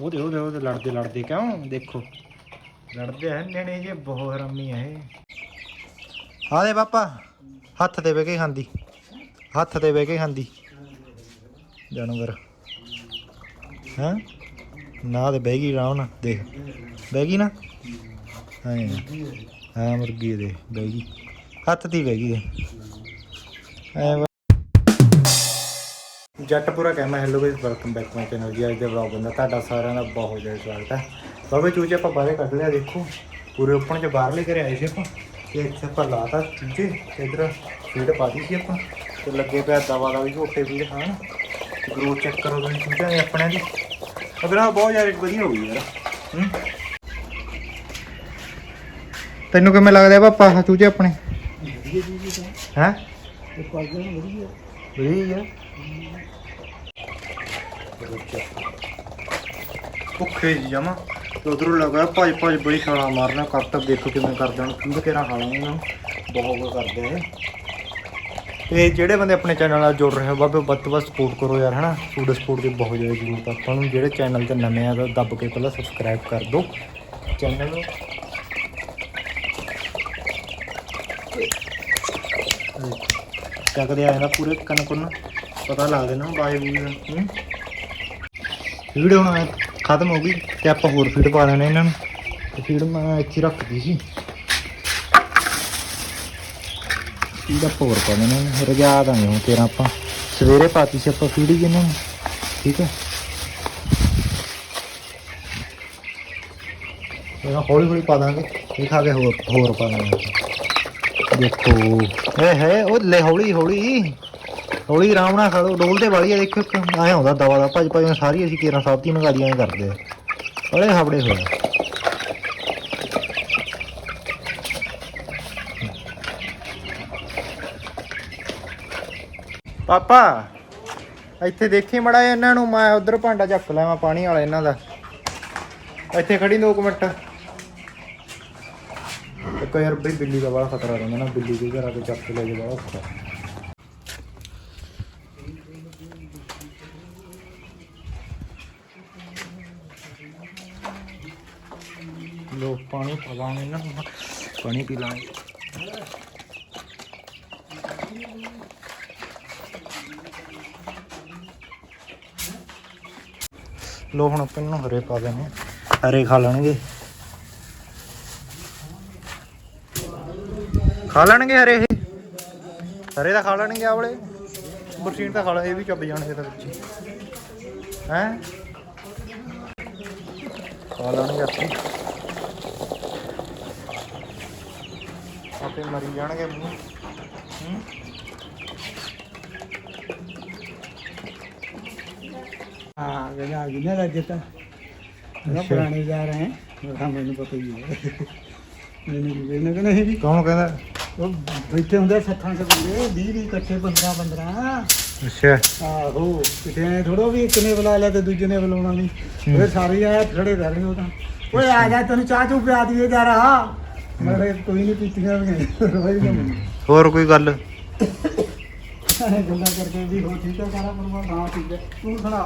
ਉਹਦੇ ਉਹਦੇ ਉਹਦੇ ਲੜਦੇ ਲੜਦੇ ਕਿਉਂ? ਦੇਖੋ। ਲੜਦੇ ਹੈ ਨਿਆਣੇ ਜੇ ਬਹੁਤ ਹਰਾਮੀ ਹੈ ਇਹ। ਆ ਦੇ ਪਾਪਾ ਹੱਥ ਤੇ ਬਹਿ ਕੇ ਖਾਂਦੀ। ਹੱਥ ਤੇ ਬਹਿ ਕੇ ਖਾਂਦੀ। ਜਾਨਵਰ। ਹਾਂ? ਨਾ ਤੇ ਬਹਿ ਗਈ ਨਾਲ ਦੇਖ। ਬਹਿ ਗਈ ਨਾ? ਹਾਂ ਹਾਂ ਮੁਰਗੀ ਦੇ ਬਹਿ ਗਈ। ਹੱਥ ਤੇ ਹੀ ਬਹਿ ਗਈ। ਐ ਵਾ- ਜੱਟ ਪੂਰਾ ਕਹਿਣਾ hello guys welcome back my channel ਜੀ ਅੱਜ ਦੇ ਵਲੌਗ ਦਾ ਤੁਹਾਡਾ ਸਾਰਿਆਂ ਦਾ ਬਹੁਤ ਜ਼ਿਆਦਾ ਸਵਾਗਤ ਹੈ। ਬਾਬੇ ਚੂਚੇ ਆਪਾਂ ਬਾਹਰੇ ਕੱਢ ਲਿਆ ਦੇਖੋ। ਪੂਰੇ ਓਪਨ ਚ ਬਾਹਰ ਲੈ ਕੇ ਆਏ ਸੀ ਆਪਾਂ। ਤੇ ਇੱਥੇ ਆਪਾਂ ਲਾਤਾ ਚੂਚੇ ਤੇ ਇਧਰ ਫੀਡ ਪਾ ਦਿੱਤੀ ਆਪਾਂ। ਤੇ ਲੱਗੇ ਪਿਆ ਦਵਾ ਦਾ ਵੀ ਝੋਟੇ ਫੀਡ ਖਾਣ ਗਰੋਥ ਚੈੱਕ ਕਰੋ ਤੁਸੀਂ ਚੂਚਿਆਂ ਦੇ ਆਪਣੇ ਦੀ ਅਗਰ ਬਹੁਤ ਜ਼ਿਆਦਾ ਵਧੀਆ ਹੋ ਗਈ ਯਾਰ। ਹੂੰ। ਤੈਨੂੰ ਕਿਵੇਂ ਲੱਗਦਾ ਪਾਪਾ ਚੂਚੇ ਆਪਣੇ? ਹੈ? ਵਧੀਆ। ਆ ਭੁੱਖੇ ਜੀ ਜਮਾ ਤੇ ਉਧਰੋਂ ਲੱਗਾ ਭੱਜ ਭੱਜ ਬੜੀ ਛਾਲਾ ਮਾਰਨਾ ਕੱਟ ਦੇਖੋ ਕਿਵੇਂ ਕਰਦੇ ਹਨ। ਕਿੰਦ ਕੇਰਾ ਖਾਣਾ ਇਹਨਾਂ ਬਹੁਤ ਕੁਝ ਕਰਦੇ ਆ ਇਹ। ਜਿਹੜੇ ਬੰਦੇ ਆਪਣੇ ਚੈਨਲ ਨਾਲ ਜੁੜ ਰਹੇ ਹੋ, ਬਾਬੇ ਵੱਧ ਤੋਂ ਵੱਧ ਸਪੋਰਟ ਕਰੋ ਯਾਰ, ਹਨਾ। ਫੂਡ ਸਪੋਰਟ ਦੀ ਬਹੁਤ ਜ਼ਿਆਦਾ ਜ਼ਰੂਰਤ ਆ ਆਪਾਂ ਨੂੰ। ਜਿਹੜੇ ਚੈਨਲ ਤੇ ਨਵੇਂ ਆ, ਤਾਂ ਦੱਬ ਕੇ ਪਹਿਲਾਂ ਸਬਸਕ੍ਰਾਈਬ ਕਰ ਦਿਓ। ਚੈਨਲ ਨੂੰ ਚੱਕਦੇ ਆ ਜਾਂਦਾ ਪੂਰੇ ਕੰਨ ਕੁੰਨ ਪਤਾ ਲੱਗਦੇ ਨਾ ਬਾਏ ਬੂਏ ਦਾ ਹੁਣ ਖਤਮ ਹੋ ਗਈ ਤੇ ਆਪਾਂ ਹੋਰ ਫੀਡ ਪਾ ਲੈਣੇ ਇਹਨਾਂ ਨੂੰ। ਤੇ ਫੀਡ ਮੈਂ ਇੱਥੇ ਰੱਖਦੀ ਸੀ। ਫੀਡ ਹੋਰ ਪਾ ਦੇਣਾ ਇਹਨੂੰ। ਰਜਾ ਦਾਂਗੇ ਹੁਣ ਤੇਰਾ ਆਪਾਂ। ਸਵੇਰੇ ਪਾਤੀ ਸੀ ਆਪਾਂ ਫੀਡ ਹੀ ਇਹਨਾਂ ਨੂੰ। ਠੀਕ ਹੈ। ਇਹ ਹੌਲੀ ਹੌਲੀ ਪਾ ਦਾਂਗੇ। ਇਹ ਖਾ ਕੇ ਹੋਰ ਹੋਰ ਪਾ ਦਾਂਗੇ। ਦੇਖੋ। ਇਹ ਹੈ, ਉਹ ਲੈ ਹੌਲੀ ਹੌਲੀ। ਹੌਲੀ ਆਰਾਮ ਨਾਲ ਖੜੋ ਡੋਲਦੇ ਵਾਲੀ ਆ ਦੇਖੋ ਇੱਕ ਆਇਆ ਦਵਾ ਦਾ, ਭੱਜ ਭੱਜ ਸਾਰੀ ਅਸੀਂ ਕੇਰਾਂ ਸਾਹਿਬ ਦੀ ਨਗਾਰੀਆਂ ਕਰਦੇ ਆ। ਬੜੇ ਹਬੜੇ ਹੋਏ ਪਾਪਾ, ਇੱਥੇ ਦੇਖੀ ਮੜਾ ਇਹਨਾਂ ਨੂੰ, ਮੈਂ ਉਧਰ ਭਾਂਡਾ ਚੱਕ ਲੈਵਾਂ ਪਾਣੀ ਵਾਲਾ ਇਹਨਾਂ ਦਾ। ਇੱਥੇ ਖੜੀ 2 ਮਿੰਟ। ਇੱਕ ਯਾਰ ਬਈ ਬਿੱਲੀ ਦਾ ਬੜਾ ਖਤਰਾ ਰਹਿੰਦਾ ਨਾ, ਬਿੱਲੀ ਦੇ ਘਰ ਆ ਕੇ ਚੱਕ ਕੇ ਲੈ ਜਾ ਔਖਾ। ਲੋ, ਪਾਣੀ ਪਵਾਂਗੇ ਨਾ ਪਾਣੀ ਪੀ ਲਾਂਗੇ। ਲੋ, ਹੁਣ ਆਪਾਂ ਇਹਨੂੰ ਹਰੇ ਪਾ ਦੇਣੇ ਆ। ਹਰੇ ਖਾ ਲੈਣਗੇ। ਖਾ ਲੈਣਗੇ ਹਰੇ ਇਹ? ਹਰੇ ਤਾਂ ਖਾ ਲੈਣਗੇ ਆਵਲੇ ਬਰਸੀਨ ਤਾਂ ਖਾ ਲੈ, ਇਹ ਵੀ ਚੱਬ ਜਾਣਗੇ ਤਾਂ ਵਿੱਚ। ਹੈ? ਖਾ ਲੈਣਗੇ ਆਪੇ ਆਪੇ ਮਰੀ ਜਾਣਗੇ ਮੂੰਹ। ਹੂੰ? ਹਾਂ ਜਗਾ ਜਿਨੇ ਰਾਜੇ ਤਾਂ। ਨਾ ਪੁਰਾਣੇ ਜਾ ਰਹੇ ਹਾਂ ਹਾਂ ਮੈਨੂੰ ਪਤਾ ਹੀ ਹੈ। ਮੈਨੂੰ ਮੈਨੂੰ ਕਿ ਨਹੀਂ ਕੌਣ ਕਹਿੰਦਾ? ਉਹ ਬੈਠੇ ਹੁੰਦੇ ਸੱਥਾਂ ਚ ਬੰਦੇ 20 ਇਕੱਠੇ 15 15 ਅੱਛਾ। ਆਹੋ ਕਿਤੇ ਥੋੜੋ ਵੀ ਇੱਕ ਬੁਲਾ ਲੈ ਤੇ ਦੂਜੇ ਨੇ ਬੁਲਾਉਣਾ ਨਹੀਂ। ਉਹ ਸਾਰੇ ਆਇਆ ਖੜੇ ਰਹਿ ਉਹ ਤਾਂ। ਓਏ ਆ ਜਾ ਤੈਨੂੰ ਚਾਹ ਪਿਆ ਦਈਏ ਜਾ ਰਹਾ ਮੈਂ ਕਿਹਾ ਕੋਈ ਨਹੀਂ ਪੀਤੀਆਂ ਵੀ ਰੋਈ ਨਾ ਮੈਨੂੰ ਹੋਰ ਕੋਈ ਗੱਲ? ਗੱਲਾਂ ਕਰਕੇ ਵੀ ਹੋ ਠੀਕ ਹੈ ਸਾਰਾ ਪਰਿਵਾਰ? ਹਾਂ ਠੀਕ ਹੈ ਤੂੰ ਸੁਣਾ।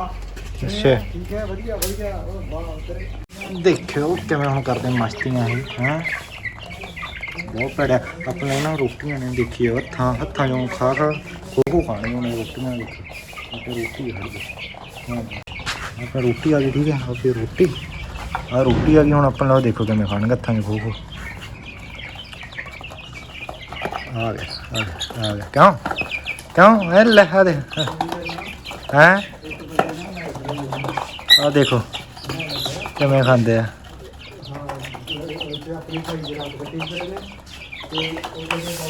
ਅੱਛਾ। ਠੀਕ ਹੈ ਵਧੀਆ ਵਧੀਆ। ਉਹ ਵਾਹ ਤੇਰੇ ਦੇਖਿਓ ਕਿਵੇਂ ਹੁਣ ਕਰਦੇ ਮਸਤੀਆਂ ਇਹ ਹਾਂ? ਬਹੁਤ ਪੜਿਆ ਆਪਣੇ ਨਾ ਰੋਟੀਆਂ ਨੇ ਦੇਖੀ ਹੱਥਾਂ ਹੱਥਾਂ ਚੋਂ ਖਾ ਖਾ ਕੋਕੋ ਖਾਣੀ ਉਹਨੇ ਰੋਟੀਆਂ ਦੇਖੀ ਆਪੇ ਰੋਟੀ ਹੜ ਗਈ ਆਪੇ ਰੋਟੀ ਆ ਗਈ ਠੀਕ ਹੈ ਆਪੇ ਰੋਟੀ। ਆ ਰੋਟੀ ਆ ਗਈ ਹੁਣ ਆਪਾਂ ਲਓ ਦੇਖੋ ਕਿਵੇਂ ਖਾਣਗੇ ਹੱਥਾਂ 'ਚ ਖੋ ਖੋ। ਆ ਗਿਆ ਆ ਗਿਆ ਕਿਉਂ ਕਿਉਂ ਇਹ ਲੈ ਆ ਦੇ ਹੈ ਆ ਦੇਖੋ ਕਿਵੇਂ ਖਾਂਦੇ ਆ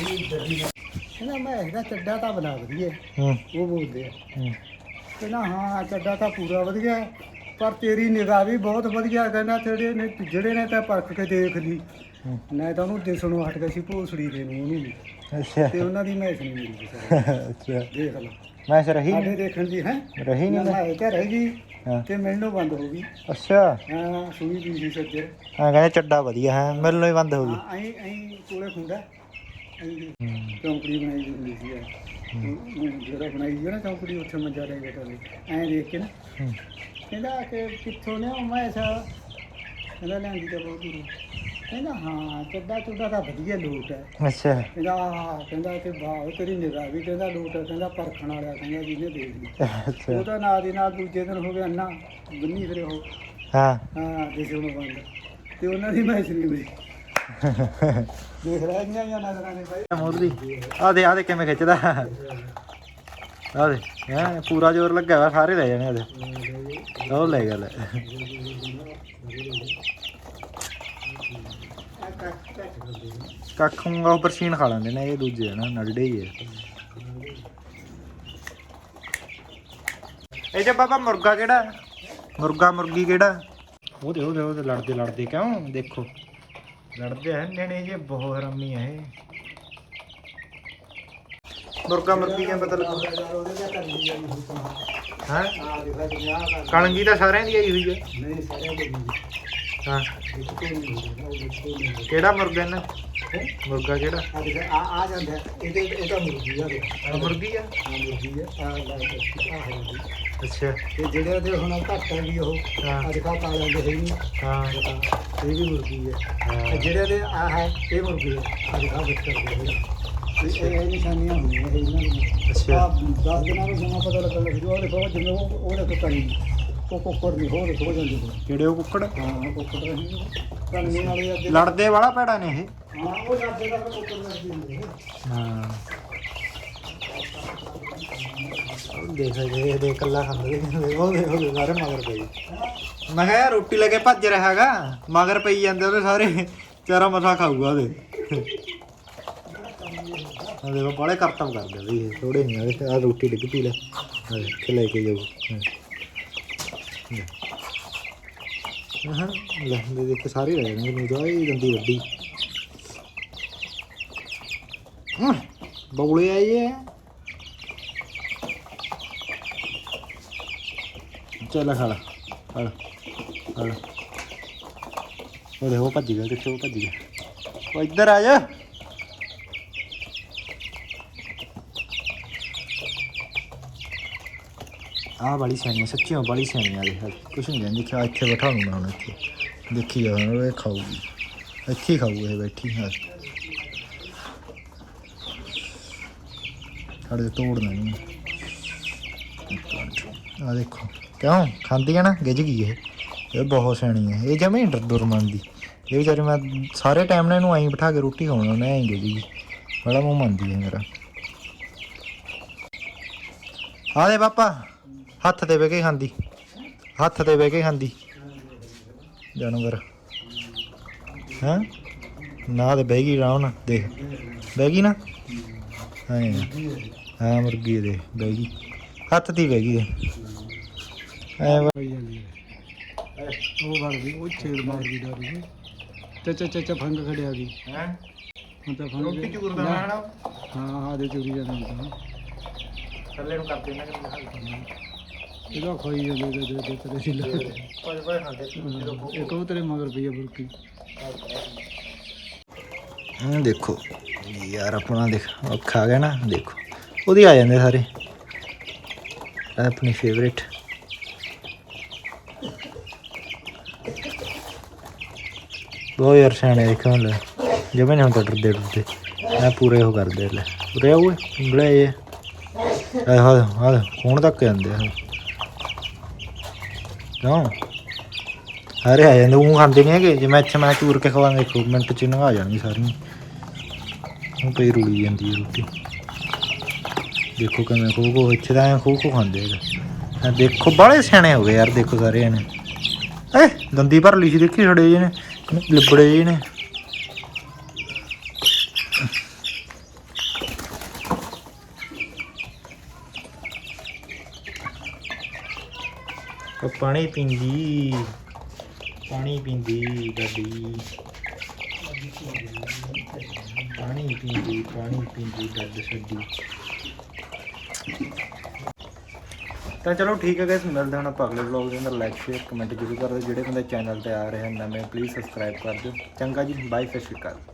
ਕਹਿੰਦਾ ਮੈਂ ਇਹਦਾ ਚੱਡਾ ਤਾਂ ਬਣਾ ਵਧੀਆ ਹੂੰ। ਉਹ ਬੋਲਦੇ ਆ। ਕਹਿੰਦਾ ਹਾਂ ਚੱਡਾ ਤਾਂ ਪੂਰਾ ਵਧੀਆ ਪਰ ਤੇਰੀ ਨਿਗਾਹ ਵੀ ਬਹੁਤ ਵਧੀਆ ਕਹਿੰਦਾ ਤੇਰੇ ਨੇ ਜਿਹੜੇ ਨੇ ਤਾਂ ਪਰਖ ਕੇ ਦੇਖ ਲਈ। ਨਾ ਤਾਂ ਉਹਨੂੰ ਦਿਸਣੋਂ ਹਟ ਗਈ ਸੀ ਭੋਸੜੀ ਦੇ ਨੂੰ। ਉਹਨੂੰ ਵੀ ਅੱਛਾ। ਤੇ ਉਹਨਾਂ ਦੀ ਮੈਚ ਨਹੀਂ ਮਿਲੀ ਅੱਛਾ। ਦੇਖ ਲਓ। ਮੈਂ ਸ ਰਹੀ ਸਾਡੇ ਨਹੀਂ? ਦੇਖਣ ਦੀ ਹੈ? ਰਹੀ ਨਹੀਂ ਮੈਂ? ਤਾਂ ਰਹਿ ਗਈ ਹਾਂ। ਤੇ ਮਿਲਣੋਂ ਬੰਦ ਹੋ ਗਈ। ਅੱਛਾ। ਹਾਂ ਸੁਣੀ ਦੀ ਸੀ ਸੱਜੇ। ਹਾਂ ਕਹਿੰਦੇ ਚੱਡਾ ਵਧੀਆ ਹੈ ਮਿਲਣੋਂ ਹੀ ਬੰਦ ਹੋ ਗਈ। ਹਾਂ ਐਂ ਐਂ ਕੋਲੇ ਖੁੰਡਾ। ਐਂ ਹੂੰ। ਚੌਂਕੜੀ ਬਣਾਈ ਦੀ ਹੁੰਦੀ ਸੀ। ਜਿਹੜਾ ਬਣਾਈ ਸੀ ਨਾ ਚੌਂਕੜੀ ਉੱਥੇ ਮੰਜਾ ਲੈ ਕੇ ਚੱਲੇ ਐਂ ਦੇਖ ਕੇ ਨਾ। ਹੂੰ। ਕਹਿੰਦਾ ਕਿ ਕਿੱਥੋਂ ਨੇ ਮੈਂ ਐਸਾ ਕਹਿੰਦਾ ਲੈਂਦੀ ਤਾਂ ਬਹੁਤ ਦੂਰ। ਕਹਿੰਦਾ ਹਾਂ ਚੱਡਾ ਚੁੱਡਾ ਤਾਂ ਵਧੀਆ ਲੋਟ ਹੈ। ਅੱਛਾ। ਕਹਿੰਦਾ ਆਹ ਕਹਿੰਦਾ ਕਿ ਵਾਹ ਤੇਰੀ ਨਿਗਾਹ ਵੀ ਕਹਿੰਦਾ ਲੋਟ ਹੈ ਕਹਿੰਦਾ ਪਰਖਣ ਵਾਲਾ ਕਹਿੰਦਾ ਜਿਹਨੇ ਦੇਖ ਲਈ। ਅੱਛਾ। ਉਹਦਾ ਨਾਲ ਦੀ ਨਾਲ ਦੂਜੇ ਦਿਨ ਹੋ ਗਿਆ ਅੰਨਾ ਬੰਨੀ ਫਿਰੇ ਉਹ। ਹਾਂ। ਹਾਂ ਜਿਸੇ ਨੂੰ ਬੰਦ। ਤੇ ਉਹਨਾਂ ਦੀ ਮੈਚ ਨਹੀਂ ਹੋਈ ਦੇਖ ਰਿਹਾ ਨਹੀਂ ਜਾਂ ਨਜ਼ਰਾਂ ਨੇ ਭਾਈ ਮੋਰਦੀ ਆ ਦੇ ਆ ਦੇ ਕਿਵੇਂ ਖਿੱਚਦਾ। ਆ ਦੇ ਹੈ ਪੂਰਾ ਜ਼ੋਰ ਲੱਗਾ ਵਾ ਸਾਰੇ ਲੈ ਜਾਣੇ ਉਹਦੇ। ਉਹ ਲੈ ਗਿਆ ਲੈ। ਕੱਖੂੰਗਾ ਉੱਪਰ ਛੀਨ ਖਾ ਲੈਂਦੇ ਨੇ ਇਹ ਦੂਜੇ ਆ ਨਾ ਨਲਡੇ ਹੀ ਆ। ਇਹ ਜੇ ਬਾਬਾ ਮੁਰਗਾ ਕਿਹੜਾ ਹੈ? ਮੁਰਗਾ ਮੁਰਗੀ ਕਿਹੜਾ ਉਹਦੇ ਉਹਦੇ ਉਹਦੇ ਲੜਦੇ ਲੜਦੇ ਕਿਉਂ? ਦੇਖੋ। ਲੜਦੇ ਆ ਨਿਆਣੇ ਜੇ ਬਹੁਤ ਹਰਾਮੀ ਆ ਇਹ। ਮੁਰਗਾ ਮੁਰਗੀ ਕਿਵੇਂ ਪਤਾ ਲੱਗੂ? ਹਾਂ? ਦੇਖਾ ਕਲੰਗੀ ਤਾਂ ਸਾਰਿਆਂ ਦੀ ਆਈ ਹੋਈ ਹੈ। ਨਹੀਂ ਸਾਰੇ ਦੇ ਨਹੀਂ। ਹਾਂ। ਕਿਹੜਾ ਮੁਰਗਾ ਇਹਨਾਂ ਮੁਰਗਾ ਕਿਹੜਾ? ਆ ਆ ਜਾਂਦਾ। ਇਹਦੇ ਇਹ ਤਾਂ ਮੁਰਗੀ ਆ ਆਹ ਮੁਰਗੀ ਆ? ਮੁਰਗੀ ਆ ਆ ਲਾ ਕੇ ਆ ਹੈ ਜੀ। ਅੱਛਾ। ਤੇ ਜਿਹੜੇ ਉਹਦੇ ਹੁਣ ਘੱਟ ਹੈ ਵੀ ਉਹ ਹਾਂ। ਦਿਖਾ ਪਾ ਲੈਂਦੇ ਹੈ। ਨਹੀਂ ਹਾਂ ਇਹ ਵੀ ਮੁਰਗੀ ਹੈ। ਜਿਹੜੇ ਦੇ ਆ ਹੈ ਇਹ ਮੁਰਗੀ ਹੈ ਆ ਦਿਖਾ ਬੱਚਾ ਕਰਦੇ ਹੈ ਇਹ ਇਹ ਨਿਸ਼ਾਨੀਆਂ ਹੁੰਦੀਆਂ ਇਹ ਇਹਨਾਂ ਦੀਆਂ। ਅੱਛਾ। ਆ 10 ਦਿਨਾਂ ਨੂੰ ਜਮਾ ਪਤਾ ਲੱਗਣ ਲੱਗ ਜੂ। ਉਹ ਦੇਖੋ ਜਿਵੇਂ ਉਹ ਉਹਦੇ ਤੋਂ ਕਰੀ ਉਹ ਕੁੱਕੜ ਨਹੀਂ ਹੋ ਦੇਖੋ ਜਾਂਦੇ ਨੇ ਕਿਹੜੇ ਉਹ ਕੁੱਕੜ? ਹਾਂ ਕੁੱਕੜ ਰਹੀ ਕੰਨੇ ਵਾਲੇ ਅੱਗੇ ਲੜਦੇ ਵਾਲਾ ਭੈੜਾ ਨੇ ਇਹ। ਹਾਂ ਉਹ ਜਾਂਦੇ ਦਾ ਕੁੱਕੜ ਲੱਗਦੇ ਹੁੰਦੇ ਨੇ। ਹਾਂ। ਉਹ ਦੇਖ ਇਹ ਦੇ ਕੱਲਾ ਖਾਂਦੇ ਨੇ ਉਹ ਦੇ ਉਹ ਦੇ ਸਾਰੇ ਮਗਰ ਪਈ ਮੈਂ ਕਿਹਾ ਯਾਰ ਰੋਟੀ ਲੈ ਕੇ ਭੱਜ ਰਿਹਾ ਹੈਗਾ ਮਗਰ ਪਈ ਜਾਂਦੇ ਉਹਦੇ ਸਾਰੇ। ਚਾਰਾ ਮਸਾ ਖਾਊਗਾ ਉਹਦੇ। ਉਹ ਦੇਖੋ ਬੜੇ ਕਰਤਮ ਕਰਦੇ ਇਹ। ਥੋੜੇ ਨਹੀਂ ਆ ਆ ਰੋਟੀ ਡਿੱਗ ਪੀ ਲੈ। ਆ ਦੇਖ, ਇੱਥੇ ਲੈ ਕੇ ਜਾਊ। ਹਾਂ। ਹਾਂ ਲੈ ਦੇ ਦੇਖ ਸਾਰੇ ਰਹਿ ਜਾਣਗੇ ਨੂੰ ਜਾਈ ਗੰਦੀ ਵੱਡੀ ਹਾਂ ਬੌਲੇ ਆਈ ਹੈ ਚੱਲ ਖਾ ਲਾ ਖਾ ਲਾ ਖਾ ਲਾ ਉਹ ਦੇਖੋ ਭੱਜ ਗਿਆ ਕਿੱਥੇ ਉਹ ਭੱਜ ਗਿਆ ਉਹ ਇੱਧਰ ਆ ਜਾ ਆਹ ਬੜੀ ਸਿਆਣੀ ਆ, ਸੱਚੀ ਬੜੀ ਸਿਆਣੀ ਆ ਦੇਖ ਕੁਛ ਨਹੀਂ ਕਹਿੰਦੀ ਕਿ ਇੱਥੇ ਬਿਠਾ ਲੂੰ ਮੈਂ ਹੁਣ ਇੱਥੇ। ਦੇਖੀ ਜਾ ਹੁਣ ਇਹ ਖਾਊਗੀ। ਇੱਥੇ ਹੀ ਖਾਊ ਇਹ ਬੈਠੀ ਹਾਂ ਸਾਡੇ ਤੋੜਨਾ ਨਹੀਂ ਆ। ਦੇਖੋ ਕਿਉਂ? ਖਾਂਦੀ ਹੈ ਨਾ ਗਿੱਜ ਗਈ ਇਹ। ਇਹ ਬਹੁਤ ਸਿਆਣੀ ਹੈ ਇਹ ਜਮੇ ਡਰ ਦੀ ਇਹ ਵਿਚਾਰੀ ਮੈਂ ਸਾਰੇ ਟਾਈਮ ਨਾਲ ਇਹਨੂੰ ਐਂ ਬਿਠਾ ਕੇ ਰੋਟੀ ਖਵਾਉਣਾ ਉਹਨੇ ਐਂ ਗਿੱਜ ਗਈ। ਬੜਾ ਮੂੰਹ ਮੰਨਦੀ ਹੈ ਮੇਰਾ। ਆ ਦੇ ਪਾਪਾ। ਹੱਥ ਤੇ ਬਹਿ ਕੇ ਖਾਂਦੀ। ਹੱਥ ਤੇ ਬਹਿ ਕੇ ਖਾਂਦੀ। ਜਾਨਵਰ। ਹਾਂ? ਨਾ ਤੇ ਬਹਿ ਗਈ ਨਾਲ ਦੇਖ। ਬਹਿ ਗਈ ਨਾ? ਹਾਂ ਹਾਂ ਮੁਰਗੀ ਦੇ ਬਹਿ ਗਈ। ਹੱਥ ਦੀ ਬਹਿ ਗਈ ਐ ਹੋਈ ਜਾਂਦੀ ਹੈ ਉਹ ਵੜ ਗਈ ਉਹ ਛੇੜ ਮਾਰ ਗਈ ਡਰ ਗਈ ਚੱਚਾ ਚੱਚਾ ਫੰਗ ਖੜਿਆ ਗਈ ਹੈ? ਹੁਣ ਤਾਂ ਫੰਗ ਰੋਟੀ ਚੂਰਦਾ ਨਾ ਹਾਂ ਆ ਦੇ ਚੋਰੀ ਜਾਂਦਾ ਹੁੰਦਾ ਥੱਲੇ ਨੂੰ ਕਰਦੇ ਨਾ ਇਹਦਾ ਖਾਈ ਜਾਂਦੇ ਦੇ ਦੇ ਦੇ ਤੇਰੇ ਖਾਂਦੇ ਇੱਕ ਉਹ ਤੇਰੇ ਮਗਰ ਪਈ ਆ ਬੁਰਕੀ। ਹੂੰ ਦੇਖੋ। ਯਾਰ ਆਪਣਾ ਦੇਖ ਔਖਾ ਆ ਗਿਆ ਨਾ ਦੇਖੋ। ਉਹਦੀ ਆ ਜਾਂਦੇ ਸਾਰੇ। ਇਹ ਆਪਣੀ ਫੇਵਰੇਟ ਬਹੁਤ ਯਾਰ ਸਿਆਣੇ ਦੇਖੋ ਲੈ। ਜਿਵੇਂ ਨਹੀਂ ਹੁੰਦਾ ਡਰਦੇ ਡਰਦੇ। ਇਹ ਪੂਰੇ ਉਹ ਕਰਦੇ ਲੈ। ਉਰੇ ਆਉ ਉਂਗਲੇ ਇਹ। ਆ ਹਾਂ ਹਾਂ ਹੁਣ ਤੱਕ ਜਾਂਦੇ ਆ। ਕਿਉਂ ਸਾਰੇ ਆ ਜਾਂਦੇ ਉਹ ਖਾਂਦੇ ਨਹੀਂ ਹੈਗੇ ਜੇ ਮੈਂ ਇੱਥੇ ਮੈਂ ਚੂਰ ਕੇ ਖਵਾਵਾਂ ਦੇਖੋ ਮਿੰਟ ਚ ਨਗਾ ਜਾਣਗੀ ਸਾਰੀਆਂ ਹੁਣ ਪਈ ਰੁਲੀ ਜਾਂਦੀ ਹੈ ਰੋਟੀ ਦੇਖੋ ਕਿਵੇਂ ਖੋ ਖੋ ਇੱਥੇ ਤਾਂ ਐਂ ਖੋ ਖੋ ਖਾਂਦੇ ਹੈਗੇ ਆਹ ਦੇਖੋ ਬਾਹਲੇ ਸਿਆਣੇ ਹੋ ਗਏ ਯਾਰ ਦੇਖੋ ਸਾਰੇ ਜਣੇ ਏ ਦੰਦੀ ਭਰ ਲਈ ਸੀ ਦੇਖੀ ਛੜੇ ਜਿਹੇ ਨੇ ਲਿਬੜੇ ਜਿਹੇ ਨੇ ਪਾਣੀ ਪੀਂਦੀ। ਪਾਣੀ ਪੀਂਦੀ ਗੱਡੀ। ਪਾਣੀ ਪੀਂਦੀ ਪਾਣੀ ਪੀਂਦੀ ਗੱਡ ਛੱਡੀ। ਤਾਂ ਚਲੋ ਠੀਕ ਹੈ ਗਾਇਸ ਮਿਲਦੇ ਹਾਂ ਆਪਾਂ ਅਗਲੇ ਵਲੌਗ ਦੇ ਅੰਦਰ। ਲਾਈਕ ਸ਼ੇਅਰ ਕਮੈਂਟ ਜ਼ਰੂਰ ਕਰ ਦਿਓ। ਜਿਹੜੇ ਬੰਦੇ ਚੈਨਲ ਤੇ ਆ ਰਹੇ ਹਨ ਨਵੇਂ ਪਲੀਜ਼ ਸਬਸਕ੍ਰਾਈਬ ਕਰ ਦਿਓ। ਚੰਗਾ ਜੀ ਬਾਏ ਸਤਿ ਸ਼੍ਰੀ ਅਕਾਲ।